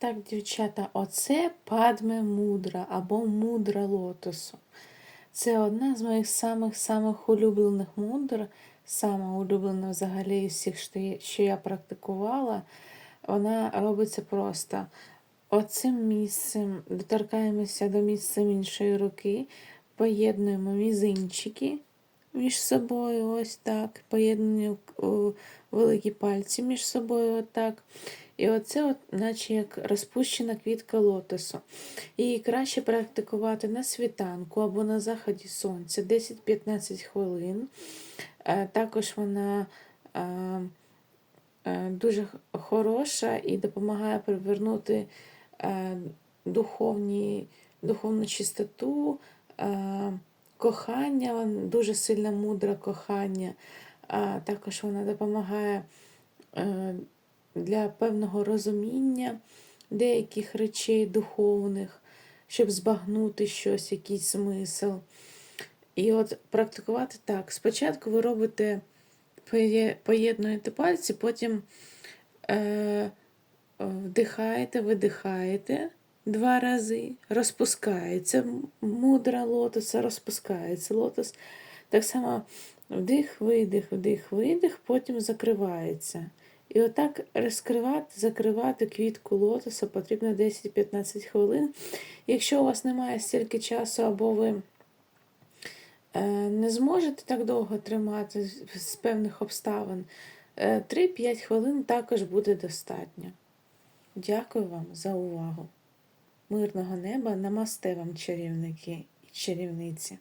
Так, дівчата, оце падме мудра або мудра лотосу. Це одна з моїх самих-самих улюблених мудр, сама улюблена взагалі всіх, що я практикувала. Вона робиться просто оцим місцем, доторкаємося до місця іншої руки, поєднуємо мізинчики між собою, ось так, поєднані о, великі пальці між собою, отак. І оце, от, наче як розпущена квітка лотосу. Її краще практикувати на світанку або на заході сонця 10-15 хвилин. Е, Також вона е, е, дуже хороша і допомагає привернути е, духовні, духовну чистоту, е, кохання, дуже сильно мудре кохання. А також вона допомагає е, для певного розуміння деяких речей духовних, щоб збагнути щось, якийсь смисл. І от практикувати так. Спочатку ви робите, поєднуєте пальці, потім е, вдихаєте, видихаєте два рази, розпускається мудра лотоса, розпускається лотос. Так само вдих, видих, вдих, видих, потім закривається. І отак розкривати, закривати квітку лотоса потрібно 10-15 хвилин. Якщо у вас немає стільки часу, або ви е, не зможете так довго тримати з- певних обставин, е, 3-5 хвилин також буде достатньо. Дякую вам за увагу. Мирного неба, намасте вам, чарівники і чарівниці.